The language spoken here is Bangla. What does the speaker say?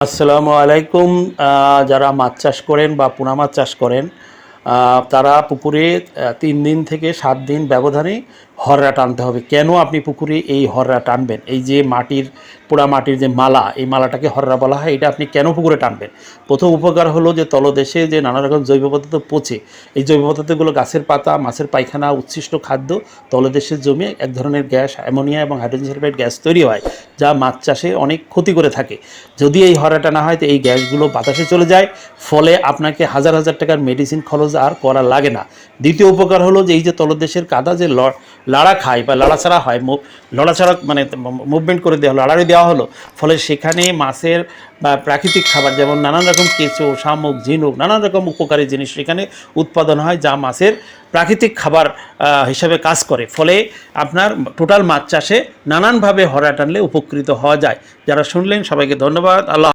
আসসালামু আলাইকুম যারা মাছ চাষ করেন বা পোনা মাছ চাষ করেন তারা পুকুরে তিন দিন থেকে সাত দিন ব্যবধানে হররা টানতে হবে। কেন আপনি পুকুরে এই হররা টানবেন? এই যে মাটির, পোড়া মাটির যে মালা, এই মালাটাকে হররা বলা হয়, এটা আপনি কেন পুকুরে টানবেন? প্রথম উপকার হলো যে তলদেশে যে নানা রকম জৈব পদার্থ পচে, এই জৈব পদার্থগুলো গাছের পাতা, মাছের পায়খানা, উচ্ছিষ্ট খাদ্য তলদেশে জমে এক ধরনের গ্যাস, অ্যামোনিয়া এবং হাইড্রোজেন সালফাইড গ্যাস তৈরি হয়, যা মাছ চাষে অনেক ক্ষতি করে থাকে। যদি এই হরাটা না হয়, তো এই গ্যাসগুলো বাতাসে চলে যায়, ফলে আপনাকে হাজার হাজার টাকার মেডিসিন খরচ আর করা লাগে না। দ্বিতীয় উপকার হলো যে এই যে তলদেশের কাদা যে লাড়া খায় বা লাড়াছাড়া হয় লড়াছাড়া মানে মুভমেন্ট করে দেওয়া লাড়ারে দেওয়া হলো। ফলে সেখানে মাছের বা প্রাকৃতিক খাবার যেমন নানান রকম কেঁচো, শামুক, ঝিনুক, নানান রকম উপকারী জিনিস সেখানে উৎপাদন হয় যা মাছের প্রাকৃতিক খাবার হিসাবে কাজ করে। ফলে আপনার টোটাল মাছ চাষে নানানভাবে হরা টানলে উপকৃত হওয়া যায়। যারা শুনলেন সবাইকে ধন্যবাদ। আল্লাহ